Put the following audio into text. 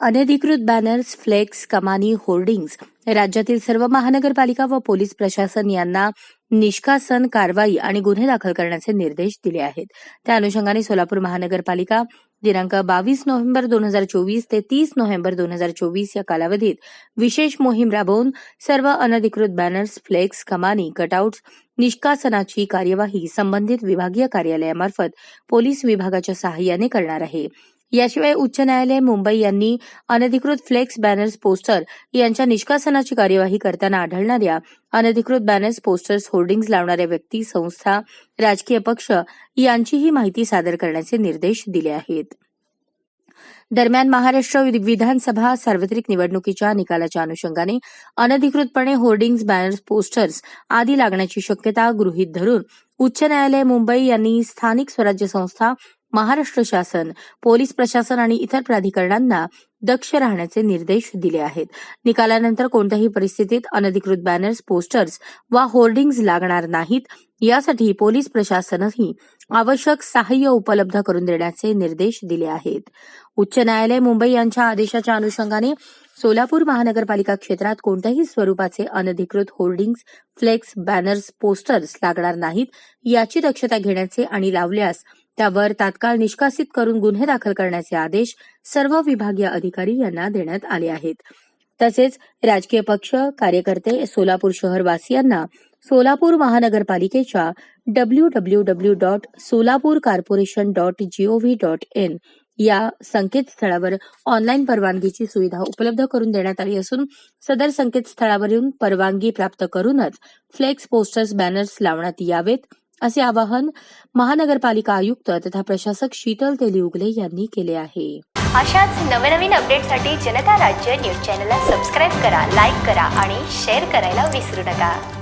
अनधिकृत banners flex कमानी hoardings राज्यातील सर्व महानगरपालिका व पोलीस प्रशासन यांना निष्कासन कारवाई आणि गुन्हे दाखल करण्याचे निर्देश दिले आहेत. त्या अनुषंगाने सोलापूर महानगरपालिका दिनांक बावीस नोव्हेंबर दोन हजार चोवीस ते तीस नोव्हेंबर दोन हजार चोवीस या कालावधीत विशेष मोहीम राबवून सर्व अनधिकृत बॅनर्स फ्लेक्स कमानी कटआउट्स निष्कासनाची कार्यवाही संबंधित विभागीय कार्यालयामार्फत पोलीस विभागाच्या सहाय्याने करणार आहे. याशिवाय उच्च न्यायालय मुंबई यांनी अनधिकृत फ्लेक्स बॅनर्स पोस्टर यांच्या निष्कासनाची कार्यवाही करताना आढळणाऱ्या अनधिकृत बॅनर्स पोस्टर्स होर्डिंग्ज लावणाऱ्या व्यक्ती संस्था राजकीय पक्ष यांचीही माहिती सादर करण्याचे निर्देश दिले आहेत. दरम्यान महाराष्ट्र विधानसभा सार्वत्रिक निवडणुकीच्या निकालाच्या अनुषंगाने अनधिकृतपणे होर्डिंग्ज बॅनर्स पोस्टर्स आदी लागण्याची शक्यता गृहीत धरून उच्च न्यायालय मुंबई यांनी स्थानिक स्वराज्य संस्था महाराष्ट्र शासन पोलीस प्रशासन आणि इतर प्राधिकरणांना दक्ष राहण्याचे निर्देश दिले आहेत. निकालानंतर कोणत्याही परिस्थितीत अनधिकृत बॅनर्स पोस्टर्स वा होर्डिंग्ज लागणार नाहीत. यासाठी पोलीस प्रशासनही आवश्यक सहाय्य उपलब्ध करून देण्याचे निर्देश दिले आहेत. उच्च न्यायालय मुंबई यांच्या आदेशाच्या अनुषंगाने सोलापूर महानगरपालिका क्षेत्रात कोणत्याही स्वरूपाचे अनधिकृत होर्डिंग्ज फ्लेक्स बॅनर्स पोस्टर्स लागणार नाहीत. याची दक्षता घेण्याचे आणि लावल्यास त्यावर तात्काळ निष्कासित करून गुन्हे दाखल करण्याचे आदेश सर्व विभागीय अधिकारी यांना देण्यात आले आहेत. तसेच राजकीय पक्ष कार्यकर्ते सोलापूर शहरवासियांना सोलापूर महानगरपालिकेच्या W W W dot Solapur corporation dot gov dot in या संकेतस्थळावर ऑनलाईन परवानगीची सुविधा उपलब्ध करून देण्यात आली असून सदर संकेतस्थळावरून परवानगी प्राप्त करूनच फ्लेक्स पोस्टर्स बॅनर्स लावण्यात यावेत. असे आवाहन महानगरपालिका आयुक्त तथा प्रशासक शीतल तेलिउगले यांनी केले आहे. अशाच नवनवीन अपडेटसाठी जनता राज्य न्यूज चॅनलला सबस्क्राईब करा लाईक करा आणि शेअर करायला विसरू नका.